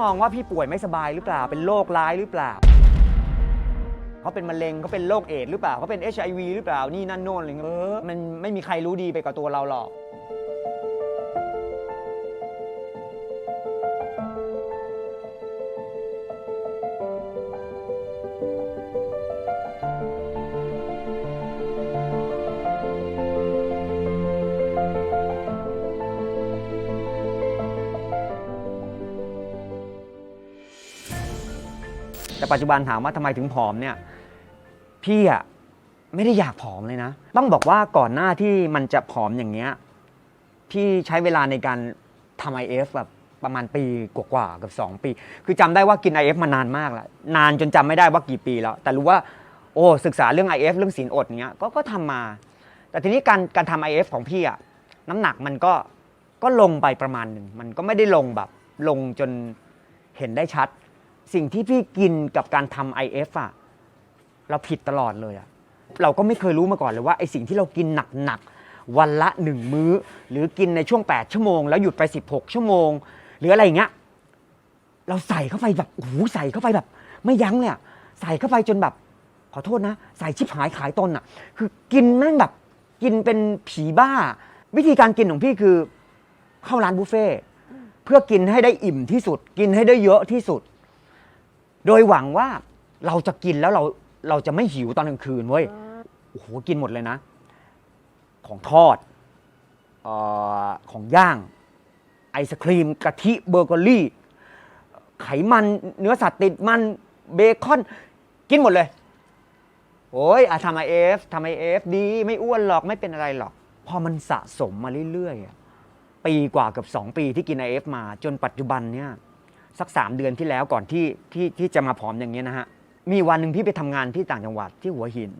มองว่าพี่ป่วยไม่สบายหรือเปล่า เป็นโรคร้ายหรือเปล่าเขาเป็นมะเร็งเขาเป็นโรคเอดส์หรือเปล่าเขาเป็นเอชไอวีหรือเปล่านี่นั่นโน่นอะไรเงี้ยเออมันไม่มีใครรู้ดีไปกว่าตัวเราหรอก ปัจจุบันถามว่าทำไมถึงผอมเนี่ย พี่อะไม่ได้อยากผอมเลยนะ ต้องบอกว่าก่อนหน้าที่มันจะผอมอย่างเงี้ย พี่ใช้เวลาในการทำไอเอฟแบบประมาณปีกว่าๆเกับ 2 ปี คือจำได้ว่ากิน IF มานานมากแล้ว นานจนจำไม่ได้ว่ากี่ปีแล้ว แต่รู้ว่า โอ้ ศึกษาเรื่อง IF เรื่องศีลอดเงี้ยก็ก็ทำมา แต่ทีนี้การการทำ IF ของพี่อะน้ำหนักมันก็ก็ลงไปประมาณหนึ่ง มันก็ไม่ได้ลงแบบลงจนเห็นได้ชัด สิ่งที่พี่กินกับการทำ IF อะเราผิดตลอดเลยอะเราก็ไม่เคยรู้มาก่อนเลยว่าไอสิ่งที่เรากินหนักๆวันละหนึ่งมื้อ หรือกินในช่วง 8 ชั่วโมง แล้วหยุดไป 16 ชั่วโมง หรืออะไรอย่างเงี้ยเราใส่เข้าไปแบบโอ้โหใส่เข้าไปแบบ ไม่ยั้งเลยอะใส่เข้าไปจนแบบ ขอโทษนะ ใส่ชิบหายขายตนอะคือกินแม่งแบบกินเป็นผีบ้า วิธีการกินของพี่คือเข้าร้านบุฟเฟ่เพื่อกินให้ได้อิ่มที่สุด กินให้ได้เยอะที่สุด โดยหวังว่าเราจะกินแล้วเราเราจะไม่หิวตอนกลางคืนเว้ยโอ้โหกินหมดเลยนะ ของทอดเออของย่าง ไอศครีมกะทิเบเกอรี่ ไขมันเนื้อสัตว์ติดมันเบคอน กินหมดเลย โอ้ยอะทำไอเอฟทำไอเอฟดี ไม่อ้วนหรอกไม่เป็นอะไรหรอก พอมันสะสมมาเรื่อยๆอะปีกว่าเกับ 2 ปีที่กินไอเอฟมาจนปัจจุบันเนี่ย สักสามเดือนที่แล้วก่อนที่ที่ที่จะมาผอมอย่างนี้ยนะฮะมีวันหนึ่งพี่ไปทำงานที่ต่างจังหวัดที่หัวหิน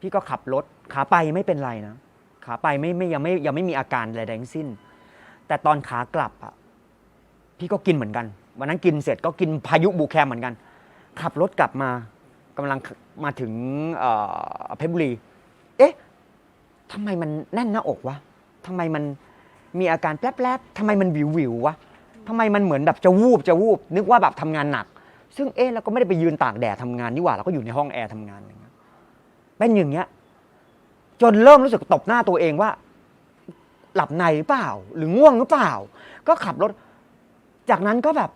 พี่ก็ขับรถขาไปไม่เป็นไรนะขาไปไม่ไม่ยังไม่ยังไม่มีอาการอะไรทั้งสิ้น แต่ตอนขากลับอะพี่ก็กินเหมือนกัน วันนั้นกินเสร็จก็กินพายุบูแคมเหมือนกัน ขับรถกลับมากำลังมาถึงเพชรบุรี เอ๊ะทำไมมันแน่นหน้าอกวะทำไมมันมีอาการแป๊บๆทำไมมันวิววิววะ ทำไมมันเหมือนแบบจะวูบจะวูบนึกว่าแบบทำงานหนัก ซึ่งเอ๊ะเราก็ไม่ได้ไปยืนตากแดดทำงานนี่หว่าเราก็อยู่ในห้องแอร์ทำงานอะไรเงี้ยเป็นอย่างเงี้ย จนเริ่มรู้สึกตบหน้าตัวเองว่า หลับในหรือเปล่า หรือง่วงหรือเปล่า ก็ขับรถ จากนั้นก็แบบ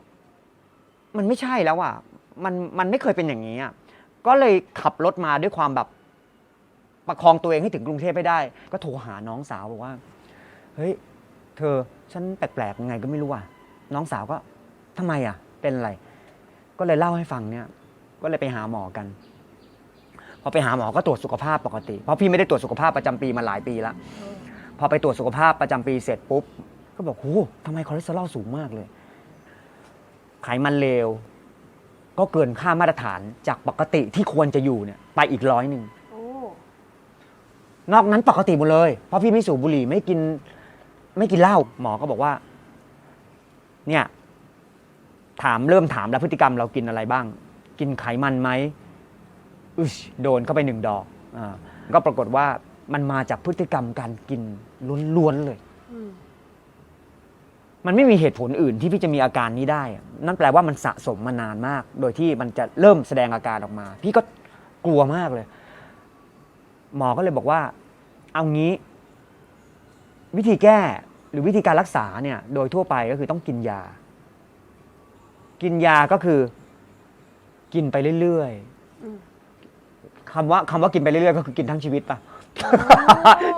มันไม่ใช่แล้วอะมันมันไม่เคยเป็นอย่างนี้อะก็เลยขับรถมาด้วยความแบบ ประคองตัวเองให้ถึงกรุงเทพให้ได้ ก็โทรหาน้องสาวบอกว่า เฮ้ย เธอฉันแปลกๆยังไงก็ไม่รู้อะ น้องสาวก็ทำไมอะ เป็นอะไร ก็เลยเล่าให้ฟังเนี่ย ก็เลยไปหาหมอกัน พอไปหาหมอก็ตรวจสุขภาพปกติ เพราะพี่ไม่ได้ตรวจสุขภาพประจำปีมาหลายปีแล้ว พอไปตรวจสุขภาพประจำปีเสร็จปุ๊บ ก็บอกโหทำไมคอเลสเตอรอลสูงมากเลย ไขมันเลว ก็เกินค่ามาตรฐานจากปกติที่ควรจะอยู่เนี่ย ไปอีกร้อยหนึ่งโอ้นอกนั้นปกติหมดเลย เพราะพี่ไม่สูบบุหรี่ไม่กิน ไม่กินเหล้าหมอก็บอกว่า เนี่ยถามเริ่มถามแล้วพฤติกรรมเรากินอะไรบ้าง กินไขมันไหมอึชโดนเข้าไปหนึ่งดอกอาก็ปรากฏว่ามันมาจากพฤติกรรมการกินล้วนๆเลยอืมมันไม่มีเหตุผลอื่นที่พี่จะมีอาการนี้ได้อะนั่นแปลว่ามันสะสมมานานมาก โดยที่มันจะเริ่มแสดงอาการออกมา พี่ก็กลัวมากเลย หมอก็เลยบอกว่า เอางี้ วิธีแก้ หรือวิธีการรักษาเนี่ยโดยทั่วไปก็คือต้องกินยา กินยาก็คือ กินไปเรื่อยๆคำว่าคำว่ากินไปเรื่อยๆก็คือกินทั้งชีวิตปะ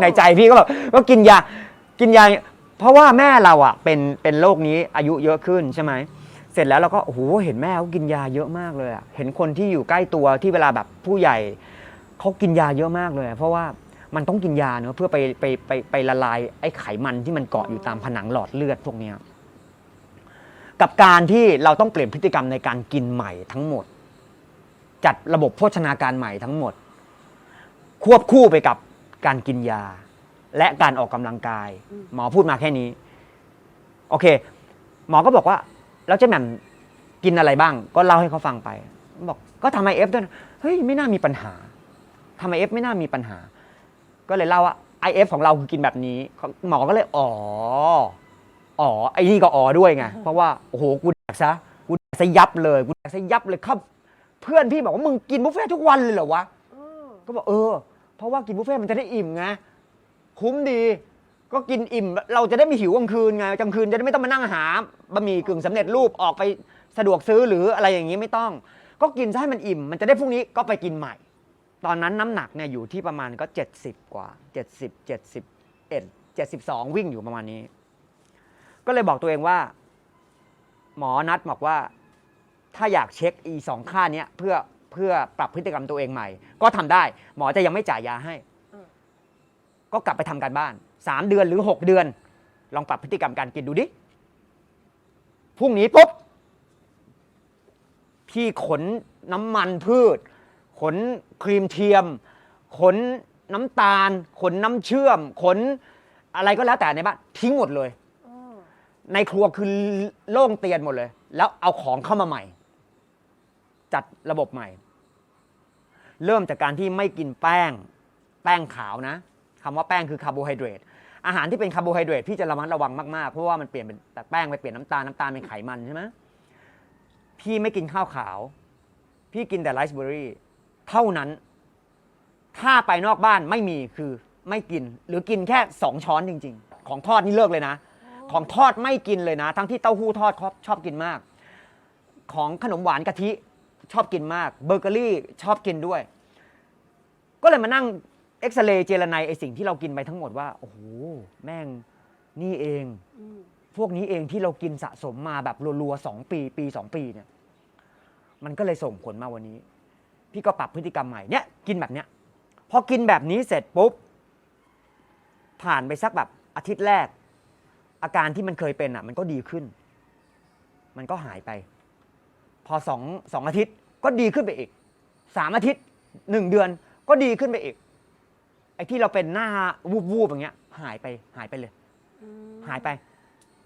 ในใจพี่ก็แบบก็กินยา กินยา เพราะว่าแม่เราอะ เป็นเป็นโรคนี้อายุเยอะขึ้นใช่ไหมเสร็จแล้วเราก็โอ้โหเห็นแม่เขากินยาเยอะมากเลยอะเห็นคนที่อยู่ใกล้ตัวที่เวลาแบบผู้ใหญ่เขากินยาเยอะมากเลย เพราะว่า มันต้องกินยาเนอะเพื่อไปไปไปไปละลายไอ้ไขมันที่มันเกาะอยู่ตามผนังหลอดเลือดพวกเนี้ยกับการที่เราต้องเปลี่ยนพฤติกรรมในการกินใหม่ทั้งหมด จัดระบบโภชนาการใหม่ทั้งหมด ควบคู่ไปกับการกินยา และการออกกำลังกายอืมหมอพูดมาแค่นี้ โอเค หมอก็บอกว่าแล้วเจ๊แหม่มกินอะไรบ้าง ก็เล่าให้เขาฟังไป บอกก็ทำไอเอฟด้วยนะเฮ้ยไม่น่ามีปัญหาทำไอเอฟไม่น่ามีปัญหา ก็เลยเล่าว่าไอเอฟของเราคือกินแบบนี้เขาหมอก็เลยอ๋ออ๋อไอ้นี่ก็อ๋อด้วยไงเพราะว่าโอ้โหกูแดกซะซะยับเลยกูแดกซะยับเลยครับ เพื่อนพี่บอกว่ามึงกินบุฟเฟ่ต์ทุกวันเลยเหรอวะเออก็บอกเออ เพราะว่ากินบุฟเฟ่ต์มันจะได้อิ่มไงคุ้มดี ก็กินอิ่ม เราจะได้ไม่หิวกลางคืนไงกลางคืนจะได้ไม่ต้องมานั่งหาบะหมี่กึ่งสำเร็จรูปออกไปสะดวกซื้อหรืออะไรอย่างนี้ไม่ต้อง ก็กินซะให้มันอิ่ม มันจะได้พรุ่งนี้ก็ไปกินใหม่ ตอนนั้นน้ำหนักเนี่ยอยู่ที่ประมาณก็ 70 กว่า 70 71 72 วิ่งอยู่ประมาณนี้ ก็เลยบอกตัวเองว่า หมอนัดบอกว่า ถ้าอยากเช็คอีสองค่าเนี้ยเพื่อเพื่อปรับพฤติกรรมตัวเองใหม่ ก็ทำได้ หมอจะยังไม่จ่ายยาให้ก็กลับไปทำการบ้าน 3 เดือนหรือ 6 เดือน ลองปรับพฤติกรรมการกินดูดิพรุ่งนี้ปุ๊บ พี่ขนน้ำมันพืช ขนครีมเทียม ขนน้ำตาล ขนน้ำเชื่อม ขนอะไรก็แล้วแต่ในบ้านทิ้งหมดเลยเออในครัวคือโล่งเตียนหมดเลย แล้วเอาของเข้ามาใหม่ จัดระบบใหม่ เริ่มจากการที่ไม่กินแป้ง แป้งขาวนะคำว่าแป้งคือคาร์โบไฮเดรตอาหารที่เป็นคาร์โบไฮเดรตพี่จะระมัดระวังมากๆ เพราะว่ามันเปลี่ยนเป็นจากแป้งไปเปลี่ยนน้ำตาลน้ำตาลเป็นไขมันใช่ไหมพี่ไม่กินข้าวขาว พี่กินแต่ไรซ์เบอร์รี่ เท่านั้น ถ้าไปนอกบ้านไม่มีคือไม่กิน หรือกินแค่สองช้อนจริง ๆ ของทอดนี่เลิกเลยนะ ของทอดไม่กินเลยนะ ทั้งที่เต้าหู้ทอดชอบชอบกินมาก ของขนมหวานกะทิชอบกินมาก เบเกอรี่ชอบกินด้วย ก็เลยมานั่งเอ็กซเรย์เจรไนไอสิ่งที่เรากินไปทั้งหมดว่า โอ้โห แม่งนี่เองอืมพวกนี้เองที่เรากินสะสมมาแบบรัวๆสองปี ปีสองปีเนี่ย มันก็เลยส่งผลมาวันนี้ พี่ก็ปรับพฤติกรรมใหม่เนี่ยกินแบบเนี้ยพอกินแบบนี้เสร็จปุ๊บ ผ่านไปสักแบบอาทิตย์แรก อาการที่มันเคยเป็นอะ มันก็ดีขึ้น มันก็หายไป พอสองสองอาทิตย์ก็ดีขึ้นไปอีกสามอาทิตย์หนึ่งเดือนก็ดีขึ้นไปอีก ไอ้ที่เราเป็นหน้าวูบๆอย่างเงี้ย หายไปหายไปเลยอืมหายไป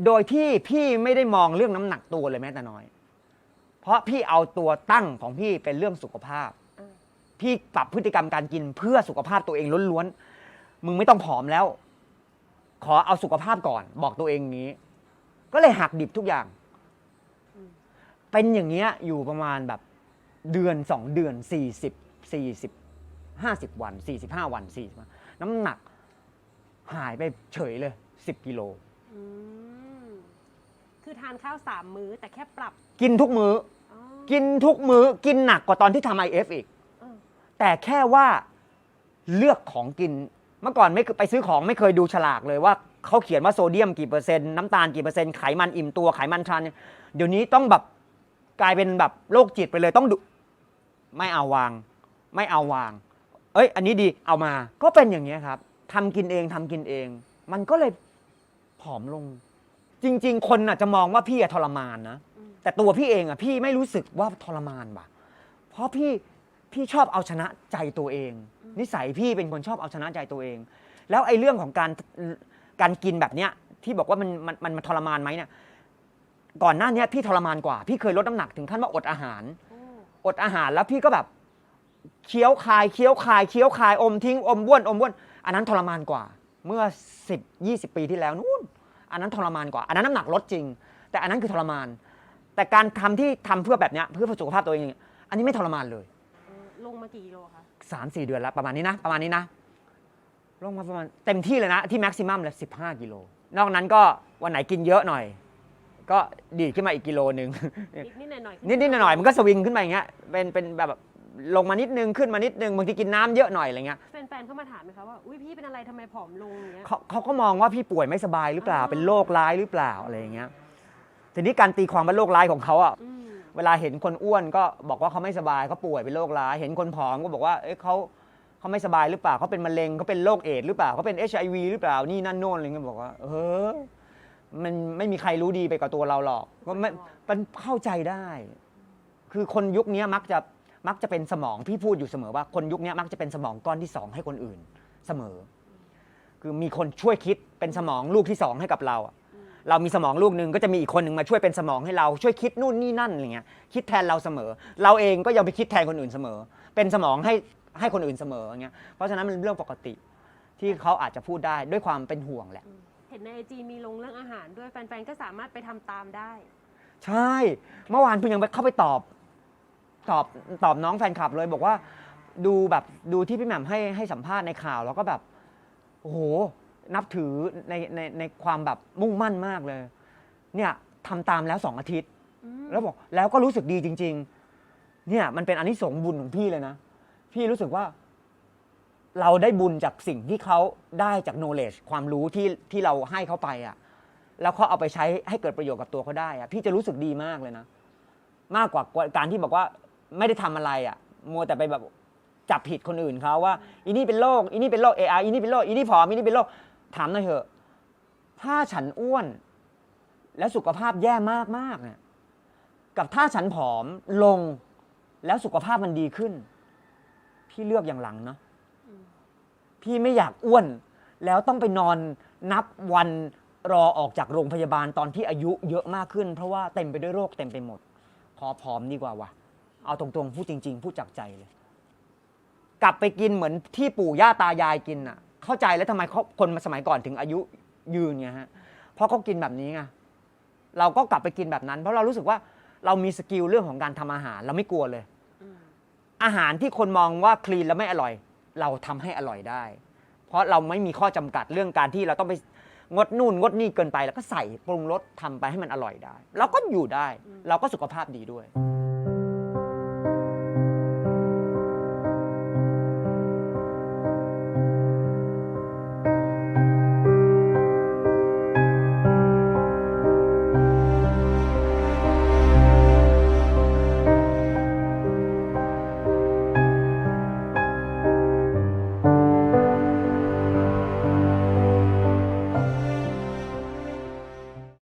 โดยที่พี่ไม่ได้มองเรื่องน้ำหนักตัวเลยแม้แต่น้อย เพราะพี่เอาตัวตั้งของพี่เป็นเรื่องสุขภาพอ่าพี่ปรับพฤติกรรมการกินเพื่อสุขภาพตัวเองล้วนๆ มึงไม่ต้องผอมแล้ว ขอเอาสุขภาพก่อน บอกตัวเองอย่างนี้ ก็เลยหักดิบทุกอย่าง เป็นอย่างเงี้ยอยู่ประมาณแบบเดือนสองเดือนสี่สิบสี่สิบห้าสิบวันสี่สิบห้าวันสี่น้ำหนักหายไปเฉยเลยสิบกิโล อืม คือทานข้าวสามมื้อแต่แค่ปรับกินทุกมือ้อ อ๋อกินทุกมือ้อ กินหนักกว่าตอนที่ทำไอเอฟอีก เออแต่แค่ว่าเลือกของกิน เมื่อก่อนไม่เคยไปซื้อของไม่เคยดูฉลากเลยว่าเขาเขียนว่าโซเดียมกี่เปอร์เซ็นต์น้ำตาลกี่เปอร์เซ็นต์ไขมันอิ่มตัวไขมันทรานเนี่ยเดี๋ยวนี้ต้องแบบกลายเป็นแบบโรคจิตไปเลยต้องดูไม่เอาวาง ไม่เอาวาง เอ้ย อันนี้ดีเอามาก็เป็นอย่างนี้ยครับทำกินเองทำกินเอง มันก็เลยผอมลง จริง ๆ คนน่ะจะมองว่าพี่อะทรมานนะอืมแต่ตัวพี่เองอะพี่ไม่รู้สึกว่าทรมานว่ะ เพราะพี่พี่ชอบเอาชนะใจตัวเอง นิสัยพี่เป็นคนชอบเอาชนะใจตัวเอง แล้วไอ้เรื่องของการการกินแบบเนี้ยที่บอกว่ามันมันมันมันทรมานไหมเนี่ยก่อนหน้าเนี้ยพี่ทรมานกว่า พี่เคยลดน้ำหนักถึงขั้นว่าอดอาหารโอ้อดอาหารแล้วพี่ก็แบบเคี้ยวคายเคี้ยวคายเคี้ยวคายอมทิ้งอมบ้วนอมบ้วน อันนั้นทรมานกว่า เมื่อ 10 20 ปีที่แล้วนู่น อันนั้นทรมานกว่า อันนั้นน้ำหนักลดจริง แต่อันนั้นคือทรมาน แต่การทำที่ทำเพื่อแบบเนี้ยเพื่อสุขภาพตัวเองเนี่ยอันนี้ไม่ทรมานเลยเออลงมากี่กิโลคะสามสี่เดือนแล้วประมาณนี้นะ ประมาณนี้นะ ลงมาประมาณเต็มที่เลยนะ ที่แม็กซิมัมเลยสิบห้ากิโล นอกนั้นก็วันไหนกินเยอะหน่อย ก็ดีดขึ้นมาอีกกิโลหนึ่ง นิดนิดหน่อยหน่อยนิดๆหน่อยๆมันก็สวิงขึ้นไปอย่างเงี้ย เป็น เป็นแบบ ลงมานิดนึงขึ้นมานิดนึงบางทีกินน้ำเยอะหน่อยอะไรเงี้ยแฟนๆเข้ามาถามไหมคะว่าอุ้ยพี่เป็นอะไรทำไมผอมลงอย่างเงี้ย เขาเขาก็มองว่าพี่ป่วยไม่สบายหรือเปล่าอ๋อเป็นโรคร้ายหรือเปล่าอะไรอย่างเงี้ยทีนี้การตีความว่าโรคร้ายของเขาอะ อืมเวลาเห็นคนอ้วนก็บอกว่าเขาไม่สบายเขาป่วยเป็นโรคร้าย เห็นคนผอมก็บอกว่าเอ้ยเขาเขาไม่สบายหรือเปล่าเขาเป็นมะเร็งเขาเป็นโรคเอดส์หรือเปล่าเขาเป็นเอชไอวีหรือเปล่านี่นั่นโน่นอะไรเงี้ยบอกว่าเออมันไม่มีใครรู้ดีไปกว่าตัวเราหรอกก็ไม่มันเข้าใจได้ คือคนยุคนี้มักจะ มักจะเป็นสมองพี่พูดอยู่เสมอว่าคนยุคนี้มักจะเป็นสมองก้อนที่สองให้คนอื่น เสมอ คือมีคนช่วยคิดเป็นสมองลูกที่สองให้กับเราอะอืมเรามีสมองลูกหนึ่งก็จะมีอีกคนหนึ่งมาช่วยเป็นสมองให้เราช่วยคิดนู่นนี่นั่นอะไรเงี้ยคิดแทนเราเสมอ เราเองก็ยังไปคิดแทนคนอื่นเสมอ เป็นสมองให้ให้คนอื่นเสมออย่างเงี้ยเพราะฉะนั้นมันเป็นเรื่องปกติที่เขาอาจจะพูดได้ด้วยความเป็นห่วงแหละ เห็นในไอจีมีลงเรื่องอาหารด้วยแฟนๆก็สามารถไปทำตามได้ ใช่ เมื่อวานเพิ่งยังไปเข้าไปตอบ ตอบตอบน้องแฟนคลับเลยบอกว่าดูแบบดูที่พี่แหม่มให้ให้สัมภาษณ์ในข่าวแล้วก็แบบโอ้โหนับถือในในในความแบบมุ่งมั่นมากเลย เนี่ยทำตามแล้วสองอาทิตย์อืมแล้วบอกแล้วก็รู้สึกดีจริง ๆ เนี่ยมันเป็นอันนี้สงส์บุญของพี่เลยนะ พี่รู้สึกว่า เราได้บุญจากสิ่งที่เขาได้จาก knowledge ความรู้ที่ที่เราให้เขาไปอะ่ะ แล้วเขาเอาไปใช้ให้เกิดประโยชน์กับตัวเขาได้อะ่ะ พี่จะรู้สึกดีมากเลยนะ มากกว่าการที่บอกว่า ไม่ได้ทำอะไรอะ่ะมัวแต่ไปแบบจับผิดคนอื่นเขาว่าอีนี่เป็นโรคอีนี่เป็นโรคเอไออีนี่เป็นโรคอีนี่ผอมอีนี่เป็นโรคถามหน่อยเถอะถ้าฉันอ้วน แล้วสุขภาพแย่มากมากเนี่ยกับถ้าฉันผอมลงแล้วสุขภาพมันดีขึ้น พี่เลือกอย่างหลังเนาะพี่ไม่อยากอ้วน แล้วต้องไปนอนนับวันรอออกจากโรงพยาบาลตอนที่อายุเยอะมากขึ้น เพราะว่าเต็มไปด้วยโรคเต็มไปหมด ขอผอมดีกว่าวะ เอาตรงๆ พูดจริง ๆ พูดจากใจเลย กลับไปกินเหมือนที่ปู่ย่าตายายกินอะ เข้าใจแล้วทำไมเขาคนมาสมัยก่อนถึงอายุยืนไงฮะ เพราะเขากินแบบนี้ไง เราก็กลับไปกินแบบนั้น เพราะเรารู้สึกว่าเรามีสกิลเรื่องของการทำอาหาร เราไม่กลัวเลย อาหารที่คนมองว่าคลีนแล้วไม่อร่อย เราทำให้อร่อยได้ เพราะเราไม่มีข้อจำกัดเรื่องการที่เราต้องไปงดนู่นงดนี่เกินไป แล้วก็ใส่ปรุงรสทำไปให้มันอร่อยได้ เราก็อยู่ได้ เราก็สุขภาพดีด้วย